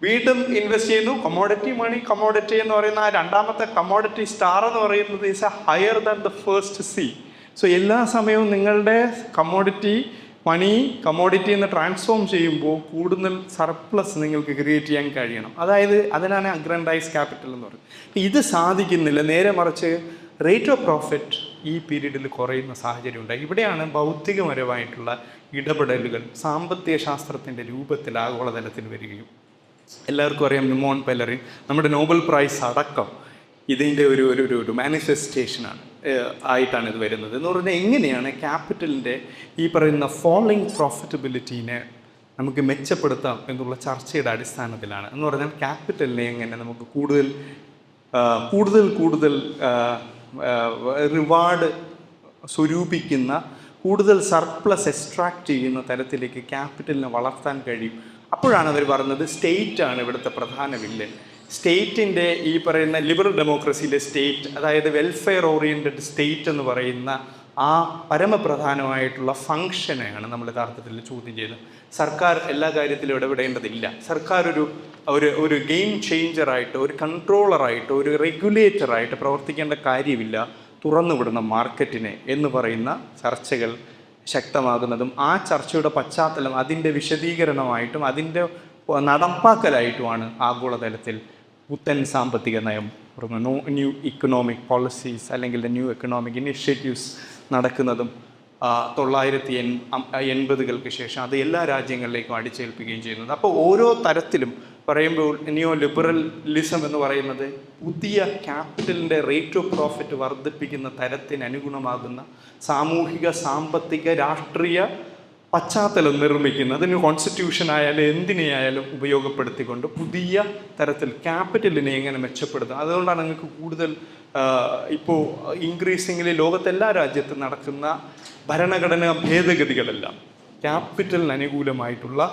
വീണ്ടും ഇൻവെസ്റ്റ് ചെയ്യുന്നു കമോഡിറ്റി മണി കമോഡിറ്റി എന്ന് പറയുന്ന ആ രണ്ടാമത്തെ കമോഡിറ്റി സ്റ്റാർ എന്ന് പറയുന്നത് is a higher than the first C so എല്ലാ സമയവും നിങ്ങളുടെ കമോഡിറ്റി മണി കമോഡിറ്റി എന്ന് ട്രാൻസ്ഫോം ചെയ്യുമ്പോൾ കൂടുതൽ സർപ്ലസ് നിങ്ങൾക്ക് ക്രിയേറ്റ് ചെയ്യാൻ കഴിയണം. അതായത് അതിനാണ് അഗ്രൻഡൈസ് ക്യാപിറ്റൽ എന്ന് പറയുന്നത്. ഇത് സാധിക്കുന്നില്ല. നേരെ മറിച്ച് റേറ്റ് ഓഫ് പ്രോഫിറ്റ് ഈ പീരീഡിൽ കുറയുന്ന സാഹചര്യം ഉണ്ടായി ഇവിടെയാണ് ഭൗതികപരമായിട്ടുള്ള ഇടപെടലുകൾ സാമ്പത്തിക ശാസ്ത്രത്തിന്റെ രൂപത്തിൽ ആഗോളതലത്തിൽ വരികയും എല്ലാവർക്കും അറിയാം ന്യൂമോൺ പെല്ലറിൻ. നമ്മുടെ നോബൽ പ്രൈസ് അടക്കം ഇതിന്റെ ഒരു ഒരു ഒരു ഒരു മാനിഫെസ്റ്റേഷനാണ് ആയിട്ടാണ് ഇത് വരുന്നത്. എന്ന് പറഞ്ഞാൽ എങ്ങനെയാണ് ക്യാപിറ്റലിന്റെ ഈ പറയുന്ന ഫോളിങ് പ്രോഫിറ്റബിലിറ്റീനെ നമുക്ക് മെച്ചപ്പെടുത്താം എന്നുള്ള ചർച്ചയുടെ അടിസ്ഥാനത്തിലാണ്. എന്ന് പറഞ്ഞാൽ ക്യാപിറ്റലിനെ എങ്ങനെ നമുക്ക് കൂടുതൽ കൂടുതൽ കൂടുതൽ റിവാർഡ് സ്വരൂപിക്കുന്ന കൂടുതൽ സർപ്ലസ് എക്സ്ട്രാക്റ്റ് ചെയ്യുന്ന തരത്തിലേക്ക് ക്യാപിറ്റലിനെ വളർത്താൻ കഴിയും. അപ്പോഴാണ് അവർ പറഞ്ഞത് സ്റ്റേറ്റ് ആണ് ഇവിടുത്തെ പ്രധാന വില്ലൻ സ്റ്റേറ്റിന്റെ ഈ പറയുന്ന ലിബറൽ ഡെമോക്രസിയിലെ സ്റ്റേറ്റ് അതായത് വെൽഫെയർ ഓറിയന്റഡ് സ്റ്റേറ്റ് എന്ന് പറയുന്ന ആ പരമപ്രധാനമായിട്ടുള്ള ഫങ്ഷനെയാണ് നമ്മൾ യഥാർത്ഥത്തിൽ ചോദ്യം ചെയ്തത് സർക്കാർ എല്ലാ കാര്യത്തിലും ഇടപെടേണ്ടതില്ല. സർക്കാർ ഒരു ഒരു ഒരു ഗെയിം ചേഞ്ചറായിട്ട് ഒരു കൺട്രോളറായിട്ട് ഒരു റെഗുലേറ്ററായിട്ട് പ്രവർത്തിക്കേണ്ട കാര്യമില്ല. തുറന്നുവിടുന്ന മാർക്കറ്റിനെ എന്ന് പറയുന്ന ചർച്ചകൾ ശക്തമാകുന്നതും ആ ചർച്ചയുടെ പശ്ചാത്തലം അതിന്റെ വിശദീകരണമായിട്ടും അതിന്റെ നടപ്പാക്കലായിട്ടുമാണ് ആഗോളതലത്തിൽ പുത്തൻ സാമ്പത്തിക നയം. ന്യൂ ഇക്കണോമിക് പോളിസീസ് അല്ലെങ്കിൽ ന്യൂ എക്കണോമിക് ഇനിഷ്യേറ്റീവ്സ് നടക്കുന്നതും തൊള്ളായിരത്തി എൺ എൺപതുകൾക്ക് ശേഷം അത് എല്ലാ രാജ്യങ്ങളിലേക്കും അടിച്ചേൽപ്പിക്കുകയും ചെയ്യുന്നത്. അപ്പോൾ ഓരോ തരത്തിലും പറയുമ്പോൾ നിയോ ലിബറലിസം എന്ന് പറയുന്നത് പുതിയ ക്യാപിറ്റലിന്റെ റേറ്റ് ഓഫ് പ്രോഫിറ്റ് വർദ്ധിപ്പിക്കുന്ന തരത്തിന് അനുഗുണമാകുന്ന സാമൂഹിക സാമ്പത്തിക രാഷ്ട്രീയ പശ്ചാത്തലം നിർമ്മിക്കുന്ന അതിന് കോൺസ്റ്റിറ്റ്യൂഷൻ ആയാലും എന്തിനെയായാലും ഉപയോഗപ്പെടുത്തിക്കൊണ്ട് പുതിയ തരത്തിൽ ക്യാപിറ്റലിനെ എങ്ങനെ മെച്ചപ്പെടുത്തുക അതുകൊണ്ടാണ് നിങ്ങൾക്ക് കൂടുതൽ ഇപ്പോൾ ഇൻക്രീസിംഗിലി ലോകത്തെല്ലാ രാജ്യത്തും നടക്കുന്ന ഭരണഘടനാ ഭേദഗതികളെല്ലാം ക്യാപിറ്റലിന് അനുകൂലമായിട്ടുള്ള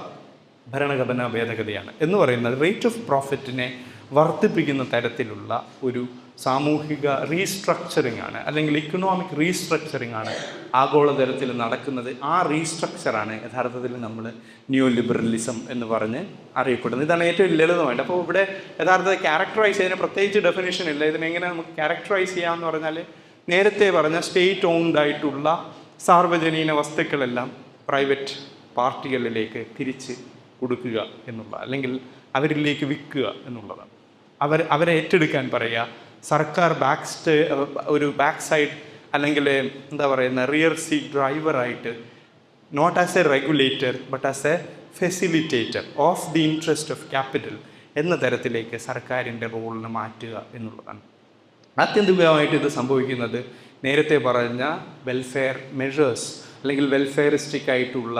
ഭരണഘടനാ ഭേദഗതിയാണ് എന്ന് പറയുന്നത് റേറ്റ് ഓഫ് പ്രോഫിറ്റിനെ വർദ്ധിപ്പിക്കുന്ന തരത്തിലുള്ള ഒരു സാമൂഹിക റീസ്ട്രക്ചറിങ് ആണ്. അല്ലെങ്കിൽ ഇക്കണോമിക് റീസ്ട്രക്ചറിങ് ആണ് ആഗോളതലത്തിൽ നടക്കുന്നത്. ആ റീസ്ട്രക്ചറാണ് യഥാർത്ഥത്തിൽ നമ്മൾ ന്യൂ ലിബറലിസം എന്ന് പറഞ്ഞ് അറിയപ്പെടുന്നത്. ഇതാണ് ഏറ്റവും ലളിതമായിട്ട്. അപ്പോൾ ഇവിടെ യഥാർത്ഥത്തിൽ ക്യാരക്ടറൈസ് ചെയ്യുന്ന പ്രത്യേകിച്ച് ഡെഫിനേഷൻ ഇല്ല. ഇതിനെങ്ങനെ നമുക്ക് ക്യാരക്ടറൈസ് ചെയ്യാമെന്ന് പറഞ്ഞാൽ നേരത്തെ പറഞ്ഞ സ്റ്റേറ്റ് ഓൺഡ് ആയിട്ടുള്ള സാർവജനീന വസ്തുക്കളെല്ലാം പ്രൈവറ്റ് പാർട്ടികളിലേക്ക് തിരിച്ച് കൊടുക്കുക എന്നുള്ള അല്ലെങ്കിൽ അവരിലേക്ക് വിൽക്കുക എന്നുള്ളതാണ്. അവർ അവരെ ഏറ്റെടുക്കാൻ പറയുക. സർക്കാർ ബാക്ക് സ്റ്റേ ഒരു ബാക്ക് സൈഡ് അല്ലെങ്കിൽ എന്താ പറയുന്ന rear seat ഡ്രൈവറായിട്ട് not as a regulator but as a facilitator of the interest of capital എന്ന തരത്തിലേക്ക് സർക്കാരിന്റെ റോളിനെ മാറ്റുക എന്നുള്ളതാണ്. ആത്യന്തികമായിട്ട് ഇത് സംഭവിക്കുന്നത് നേരത്തെ പറഞ്ഞ വെൽഫെയർ മെഷേഴ്സ് അല്ലെങ്കിൽ വെൽഫെയറിസ്റ്റിക് ആയിട്ടുള്ള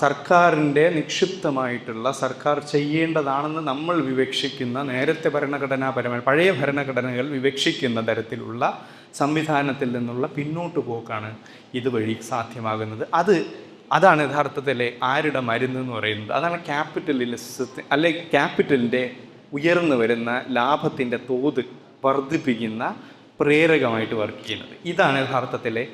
സർക്കാരിന്റെ നിക്ഷിപ്തമായിട്ടുള്ള സർക്കാർ ചെയ്യേണ്ടതാണെന്ന് നമ്മൾ വിവക്ഷിക്കുന്ന നേരത്തെ ഭരണഘടനാപരമായ പഴയ ഭരണഘടനകൾ വിവക്ഷിക്കുന്ന തരത്തിലുള്ള സംവിധാനത്തിൽ നിന്നുള്ള പിന്നോട്ട് പോക്കാണ് ഇതുവഴി സാധ്യമാകുന്നത്. അത് അതാണ് യഥാർത്ഥത്തിലെ ആരുടെ മരുന്ന് എന്ന് പറയുന്നത്. അതാണ് ക്യാപിറ്റലിസത്തി അല്ലെ ക്യാപിറ്റലിന്റെ ഉയർന്നു വരുന്ന ലാഭത്തിന്റെ തോത് വർദ്ധിപ്പിക്കുന്ന പ്രേരകമായിട്ട് വർക്ക് ചെയ്യുന്നത്. ഇതാണ് യഥാർത്ഥത്തിലെ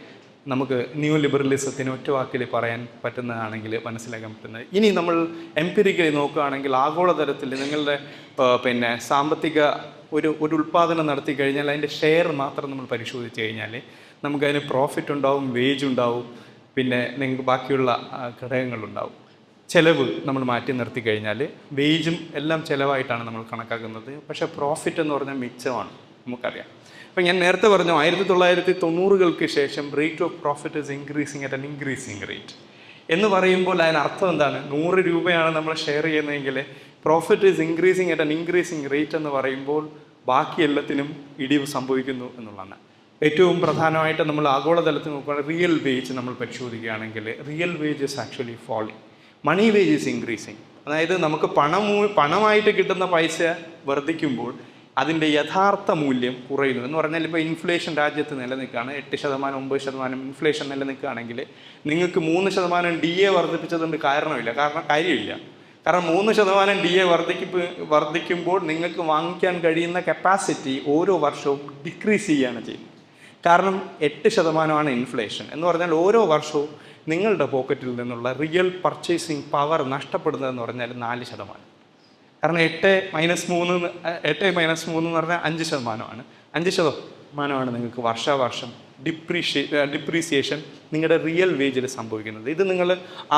നമുക്ക് ന്യൂ ലിബറലിസത്തിന് ഒറ്റ വാക്കിൽ പറയാൻ പറ്റുന്നതാണെങ്കിൽ മനസ്സിലാക്കാൻ പറ്റുന്നത്. ഇനി നമ്മൾ എംപിരിക്കലി നോക്കുകയാണെങ്കിൽ ആഗോളതലത്തിൽ നിങ്ങളുടെ പിന്നെ സാമ്പത്തിക ഒരു ഒരു ഉൽപ്പാദനം നടത്തി കഴിഞ്ഞാൽ അതിന്റെ ഷെയർ മാത്രം നമ്മൾ പരിശോധിച്ച് കഴിഞ്ഞാൽ നമുക്കതിന് പ്രോഫിറ്റ് ഉണ്ടാവും വേജ് ഉണ്ടാവും പിന്നെ നിങ്ങൾക്ക് ബാക്കിയുള്ള ഘടകങ്ങളുണ്ടാവും. ചിലവ് നമ്മൾ മാറ്റി നിർത്തി കഴിഞ്ഞാൽ വേജും എല്ലാം ചിലവായിട്ടാണ് നമ്മൾ കണക്കാക്കുന്നത്. പക്ഷേ പ്രോഫിറ്റ് എന്ന് പറഞ്ഞാൽ മിച്ചമാണ്. നമുക്കറിയാം. അപ്പം ഞാൻ നേരത്തെ പറഞ്ഞു ആയിരത്തി തൊള്ളായിരത്തി തൊണ്ണൂറുകൾക്ക് ശേഷം rate of profit is increasing at an increasing rate എന്ന് പറയുമ്പോൾ അതിന് അർത്ഥം എന്താണ്? നൂറ് രൂപയാണ് നമ്മൾ ഷെയർ ചെയ്യുന്നതെങ്കിൽ profit is increasing at an increasing rate എന്ന് പറയുമ്പോൾ ബാക്കി എല്ലാത്തിനും ഇടിവ് സംഭവിക്കുന്നു എന്നുള്ളതാണ്. ഏറ്റവും പ്രധാനമായിട്ട് നമ്മൾ ആഗോളതലത്തിൽ നോക്കുകയാണെങ്കിൽ റിയൽ വേജ് നമ്മൾ പരിശോധിക്കുകയാണെങ്കിൽ real wage is actually falling money wage is increasing അതായത് നമുക്ക് പണം പണമായിട്ട് കിട്ടുന്ന പൈസ വർദ്ധിക്കുമ്പോൾ അതിന്റെ യഥാർത്ഥ മൂല്യം കുറയുന്നു. എന്ന് പറഞ്ഞാൽ ഇപ്പോൾ ഇൻഫ്ലേഷൻ രാജ്യത്ത് നിലനിൽക്കുകയാണ്. എട്ട് ശതമാനം ഒമ്പത് ശതമാനം ഇൻഫ്ലേഷൻ നിലനിൽക്കുകയാണെങ്കിൽ നിങ്ങൾക്ക് മൂന്ന് ശതമാനം ഡി എ വർദ്ധിപ്പിച്ചതുകൊണ്ട് കാരണമില്ല. കാരണം കാര്യമില്ല. കാരണം മൂന്ന് ശതമാനം ഡി എ വർദ്ധിക്കപ്പ് വർദ്ധിക്കുമ്പോൾ നിങ്ങൾക്ക് വാങ്ങിക്കാൻ കഴിയുന്ന കപ്പാസിറ്റി ഓരോ വർഷവും ഡിക്രീസ് ചെയ്യുകയാണ് ചെയ്യുന്നത്. കാരണം എട്ട് ശതമാനമാണ് ഇൻഫ്ലേഷൻ എന്ന് പറഞ്ഞാൽ ഓരോ വർഷവും നിങ്ങളുടെ പോക്കറ്റിൽ നിന്നുള്ള റിയൽ പർച്ചേസിങ് പവർ നഷ്ടപ്പെടുന്നതെന്ന് പറഞ്ഞാൽ നാല് ശതമാനം. കാരണം എട്ട് മൈനസ് മൂന്ന് എട്ട് മൈനസ് മൂന്ന് എന്ന് പറഞ്ഞാൽ അഞ്ച് ശതമാനമാണ്. അഞ്ച് ശതമാനമാണ് നിങ്ങൾക്ക് വർഷാവർഷം ഡിപ്രീഷിയേ ഡിപ്രീസിയേഷൻ നിങ്ങളുടെ റിയൽ വേജിൽ സംഭവിക്കുന്നത്. ഇത് നിങ്ങൾ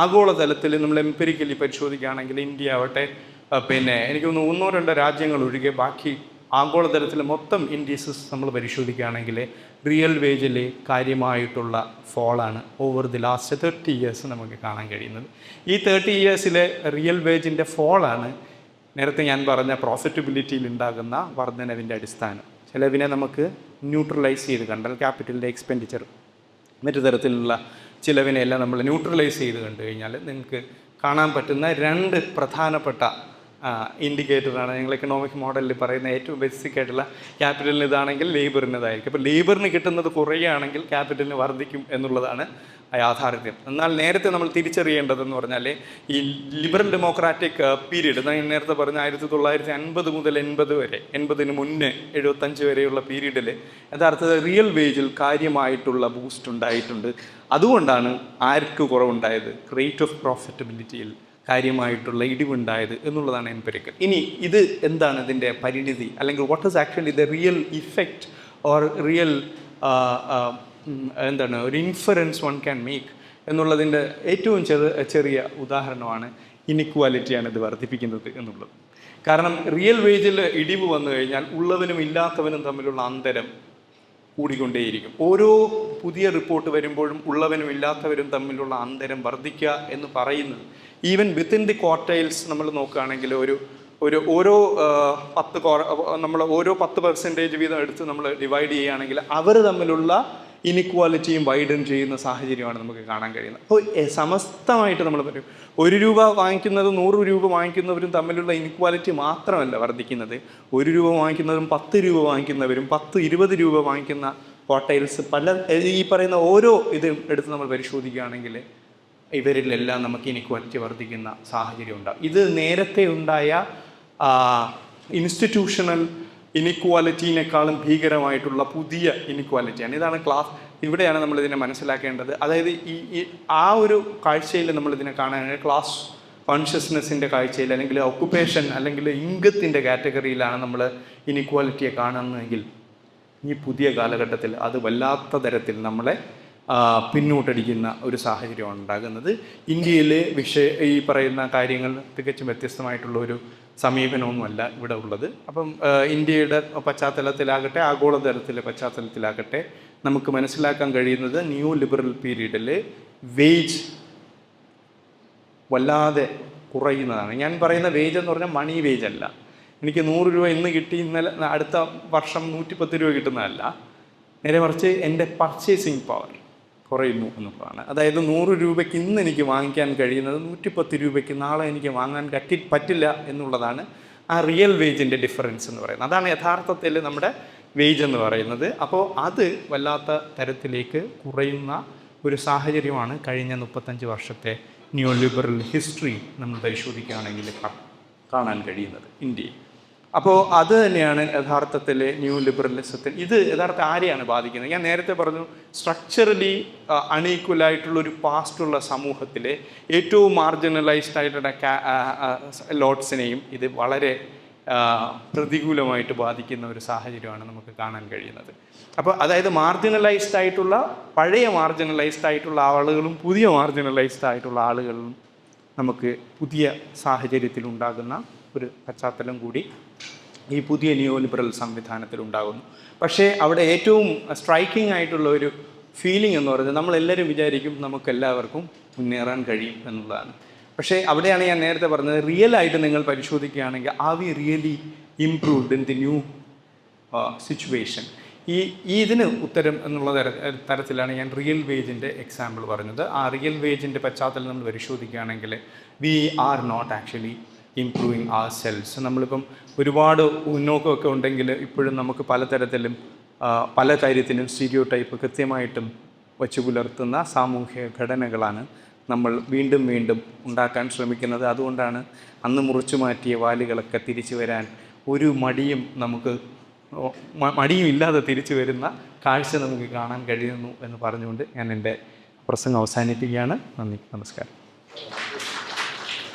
ആഗോളതലത്തിൽ നമ്മൾ എംപെരിക്കലി പരിശോധിക്കുകയാണെങ്കിൽ ഇന്ത്യ ആവട്ടെ പിന്നെ എനിക്ക് തോന്നുന്നു ഒന്നോ രണ്ടോ രാജ്യങ്ങൾ ഒഴികെ ബാക്കി ആഗോളതലത്തിൽ മൊത്തം ഇൻഡീസസ് നമ്മൾ പരിശോധിക്കുകയാണെങ്കിൽ റിയൽ വേജിൽ കാര്യമായിട്ടുള്ള ഫോളാണ് over the last thirty years നമുക്ക് കാണാൻ കഴിയുന്നത്. ഈ തേർട്ടി ഇയേഴ്സിലെ റിയൽ വേജിന്റെ ഫോളാണ് നേരത്തെ ഞാൻ പറഞ്ഞ പ്രോഫിറ്റബിലിറ്റിയിൽ ഉണ്ടാകുന്ന വർധനവിന്റെ അടിസ്ഥാനം. ചിലവിനെ നമുക്ക് ന്യൂട്രലൈസ് ചെയ്ത് കണ്ടാൽ ക്യാപിറ്റലിന്റെ എക്സ്പെൻഡിച്ചർ മറ്റു തരത്തിലുള്ള ചിലവിനെയെല്ലാം നമ്മൾ ന്യൂട്രലൈസ് ചെയ്ത് കണ്ടു കഴിഞ്ഞാൽ നിങ്ങൾക്ക് കാണാൻ പറ്റുന്ന രണ്ട് പ്രധാനപ്പെട്ട ഇൻഡിക്കേറ്ററാണ് ഞങ്ങൾ എക്കണോമിക് മോഡലിൽ പറയുന്ന ഏറ്റവും ബേസിക് ആയിട്ടുള്ള ക്യാപിറ്റലിന് ഇതാണെങ്കിൽ ലേബറിനതായിരിക്കും അപ്പോൾ ലേബറിന് കിട്ടുന്നത് കുറയുകയാണെങ്കിൽ ക്യാപിറ്റലിന് വർദ്ധിക്കും എന്നുള്ളതാണ് യാഥാർത്ഥ്യം. എന്നാൽ നേരത്തെ നമ്മൾ തിരിച്ചറിയേണ്ടതെന്ന് പറഞ്ഞാൽ ഈ ലിബറൽ ഡെമോക്രാറ്റിക് പീരീഡ് ഞാൻ നേരത്തെ പറഞ്ഞ ആയിരത്തി തൊള്ളായിരത്തി അൻപത് മുതൽ എൺപത് വരെ എൺപതിന് മുന്നേ എഴുപത്തഞ്ച് വരെയുള്ള പീരീഡിൽ യഥാർത്ഥത്തിൽ റിയൽ വേജിൽ കാര്യമായിട്ടുള്ള ബൂസ്റ്റ് ഉണ്ടായിട്ടുണ്ട്. അതുകൊണ്ടാണ് ആർക്ക് കുറവുണ്ടായത്? റേറ്റ് ഓഫ് പ്രോഫിറ്റബിലിറ്റിയിൽ കാര്യമായിട്ടുള്ള ഇടിവുണ്ടായത് എന്നുള്ളതാണ് എംപെരിക്കൽ. ഇനി ഇത് എന്താണ് ഇതിന്റെ പരിണിതി? അല്ലെങ്കിൽ what is actually the real effect or real എന്താണ് ഒരു ഇൻഫറൻസ് വൺ ക്യാൻ മേക്ക് എന്നുള്ളതിന്റെ ഏറ്റവും ചെറു ചെറിയ ഉദാഹരണമാണ് ഇനിക്വാലിറ്റിയാണ് ഇത് വർദ്ധിപ്പിക്കുന്നത് എന്നുള്ളത്. കാരണം റിയൽ വേജിൽ ഇടിവ് വന്നു കഴിഞ്ഞാൽ ഉള്ളവനും ഇല്ലാത്തവനും തമ്മിലുള്ള അന്തരം കൂടിക്കൊണ്ടേയിരിക്കും. ഓരോ പുതിയ റിപ്പോർട്ട് വരുമ്പോഴും ഉള്ളവനും ഇല്ലാത്തവരും തമ്മിലുള്ള അന്തരം വർദ്ധിക്കുക എന്ന് പറയുന്നത്. ഈവൻ വിത്തിൻ ദി ക്വാർട്ടൈൽസ് നമ്മൾ നോക്കുകയാണെങ്കിൽ ഒരു ഒരു ഓരോ പത്ത് നമ്മൾ ഓരോ പത്ത് പെർസെന്റേജ് വീതം എടുത്ത് നമ്മൾ ഡിവൈഡ് ചെയ്യുകയാണെങ്കിൽ അവർ തമ്മിലുള്ള ഇനിക്വാലിറ്റിയും വൈഡൻ ചെയ്യുന്ന സാഹചര്യമാണ് നമുക്ക് കാണാൻ കഴിയുന്നത്. അപ്പോൾ സമസ്തമായിട്ട് നമ്മൾ പറയും ഒരു രൂപ വാങ്ങിക്കുന്നത് നൂറ് രൂപ വാങ്ങിക്കുന്നവരും തമ്മിലുള്ള ഇനിക്വാലിറ്റി മാത്രമല്ല വർദ്ധിക്കുന്നത്. ഒരു രൂപ വാങ്ങിക്കുന്നവരും പത്ത് രൂപ വാങ്ങിക്കുന്നവരും പത്ത് ഇരുപത് രൂപ വാങ്ങിക്കുന്ന ഹോട്ടൽസ് പല ഈ പറയുന്ന ഓരോ ഇതും എടുത്ത് നമ്മൾ പരിശോധിക്കുകയാണെങ്കിൽ ഇവരിലെല്ലാം നമുക്ക് ഇനിക്വാലിറ്റി വർദ്ധിക്കുന്ന സാഹചര്യം ഉണ്ടാകും. ഇത് നേരത്തെ ഉണ്ടായ ഇൻസ്റ്റിറ്റ്യൂഷണൽ ഇനിക്വാലിറ്റീനേക്കാളും ഭീകരമായിട്ടുള്ള പുതിയ ഇനിക്വാലിറ്റിയാണ് ഇതാണ് ക്ലാസ് ഇവിടെയാണ് നമ്മൾ ഇതിനെ മനസ്സിലാക്കേണ്ടത്. അതായത് ഈ ആ ഒരു കാഴ്ചയിൽ നമ്മൾ ഇതിനെ കാണാൻ ക്ലാസ് കോൺഷ്യസ്നെസ്സിന്റെ കാഴ്ചയിൽ അല്ലെങ്കിൽ ഒക്കുപ്പേഷൻ അല്ലെങ്കിൽ ഇംഗത്തിന്റെ കാറ്റഗറിയിലാണ് നമ്മൾ ഇനിക്വാലിറ്റിയെ കാണുന്നതെങ്കിൽ ഈ പുതിയ കാലഘട്ടത്തിൽ അത് വല്ലാത്ത തരത്തിൽ നമ്മളെ പിന്നോട്ടടിക്കുന്ന ഒരു സാഹചര്യമാണ് ഉണ്ടാകുന്നത്. ഇന്ത്യയിലെ വിഷയ ഈ പറയുന്ന കാര്യങ്ങൾ തികച്ചും വ്യത്യസ്തമായിട്ടുള്ള ഒരു സമീപനമൊന്നുമല്ല ഇവിടെ ഉള്ളത്. അപ്പം ഇന്ത്യയുടെ പശ്ചാത്തലത്തിലാകട്ടെ ആഗോളതലത്തിലെ പശ്ചാത്തലത്തിലാകട്ടെ നമുക്ക് മനസ്സിലാക്കാൻ കഴിയുന്നത് ന്യൂ ലിബറൽ പീരീഡിൽ വേജ് വല്ലാതെ കുറയുന്നതാണ്. ഞാൻ പറയുന്ന വേജ് എന്ന് പറഞ്ഞാൽ മണി വേജ് അല്ല. എനിക്ക് നൂറ് രൂപ ഇന്ന് കിട്ടി ഇന്നലെ അടുത്ത വർഷം നൂറ്റിപ്പത്ത് രൂപ കിട്ടുന്നതല്ല. നേരെ മറിച്ച് എന്റെ പർച്ചേസിങ് പവർ. കുറയുന്നു എന്നുള്ളതാണ് അതായത് നൂറ് രൂപയ്ക്ക് ഇന്ന് എനിക്ക് വാങ്ങിക്കാൻ കഴിയുന്നത് നൂറ്റിപ്പത്ത് രൂപയ്ക്ക് നാളെ എനിക്ക് വാങ്ങാൻ പറ്റി പറ്റില്ല എന്നുള്ളതാണ് ആ റിയൽ വേജിന്റെ ഡിഫറൻസ് എന്ന് പറയുന്നത്. അതാണ് യഥാർത്ഥത്തിൽ നമ്മുടെ വേജ് എന്ന് പറയുന്നത്. അപ്പോൾ അത് വല്ലാത്ത തരത്തിലേക്ക് കുറയുന്ന ഒരു സാഹചര്യമാണ് കഴിഞ്ഞ മുപ്പത്തഞ്ച് വർഷത്തെ ന്യൂ ലിബറൽ ഹിസ്റ്ററി നമ്മൾ പരിശോധിക്കുകയാണെങ്കിൽ കാണാൻ കഴിയുന്നത്. ഇന്ത്യയിൽ. അപ്പോൾ അത് തന്നെയാണ് യഥാർത്ഥത്തിൽ ന്യൂ ലിബറലിസത്തിൽ ഇത് യഥാർത്ഥ ആരെയാണ് ബാധിക്കുന്നത്? ഞാൻ നേരത്തെ പറഞ്ഞു സ്ട്രക്ചറലി അൺഈക്വലായിട്ടുള്ള ഒരു പാസ്റ്റുള്ള സമൂഹത്തിലെ ഏറ്റവും മാർജിനലൈസ്ഡ് ആയിട്ടുള്ള ലോട്ട്സിനെയും ഇത് വളരെ പ്രതികൂലമായിട്ട് ബാധിക്കുന്ന ഒരു സാഹചര്യമാണ് നമുക്ക് കാണാൻ കഴിയുന്നത്. അപ്പോൾ അതായത് മാർജിനലൈസ്ഡ് ആയിട്ടുള്ള പഴയ മാർജിനലൈസ്ഡ് ആയിട്ടുള്ള ആളുകളും പുതിയ മാർജിനലൈസ്ഡ് ആയിട്ടുള്ള ആളുകളും നമുക്ക് പുതിയ സാഹചര്യത്തിൽ ഉണ്ടാകുന്ന ഒരു പശ്ചാത്തലം കൂടി ഈ പുതിയ ന്യൂ ലിബറൽ സംവിധാനത്തിൽ ഉണ്ടാകുന്നു. പക്ഷേ അവിടെ ഏറ്റവും സ്ട്രൈക്കിംഗ് ആയിട്ടുള്ള ഒരു ഫീലിംഗ് എന്ന് പറയുന്നത് നമ്മളെല്ലാവരും വിചാരിക്കും നമുക്കെല്ലാവർക്കും മുന്നേറാൻ കഴിയും എന്നുള്ളതാണ്. പക്ഷേ അവിടെയാണ് ഞാൻ നേരത്തെ പറഞ്ഞത് റിയൽ ആയിട്ട് നിങ്ങൾ പരിശോധിക്കുകയാണെങ്കിൽ ആ we really improved in the new situation ഈ ഈ ഇതിന് ഉത്തരം എന്നുള്ള തര തരത്തിലാണ് ഞാൻ റിയൽ വേജിന്റെ എക്സാമ്പിൾ പറഞ്ഞത്. ആ റിയൽ വേജിന്റെ പശ്ചാത്തലം നമ്മൾ പരിശോധിക്കുകയാണെങ്കിൽ we are not actually improving ourselves നമ്മളിപ്പം ഒരുപാട് മുന്നോക്കമൊക്കെ ഉണ്ടെങ്കിൽ ഇപ്പോഴും നമുക്ക് പലതരത്തിലും പല കാര്യത്തിനും സ്റ്റീരിയോ ടൈപ്പ് കൃത്യമായിട്ടും വച്ചു പുലർത്തുന്ന സാമൂഹ്യ ഘടനകളാണ് നമ്മൾ വീണ്ടും വീണ്ടും ഉണ്ടാക്കാൻ ശ്രമിക്കുന്നത്. അതുകൊണ്ടാണ് അന്ന് മുറിച്ചു മാറ്റിയ വാലുകളൊക്കെ തിരിച്ചു വരാൻ ഒരു മടിയും നമുക്ക് മടിയും ഇല്ലാതെ തിരിച്ചു വരുന്ന കാഴ്ച നമുക്ക് കാണാൻ കഴിയുന്നു എന്ന് പറഞ്ഞുകൊണ്ട് ഞാൻ എന്റെ പ്രസംഗം അവസാനിപ്പിക്കുകയാണ്. നന്ദി നമസ്കാരം.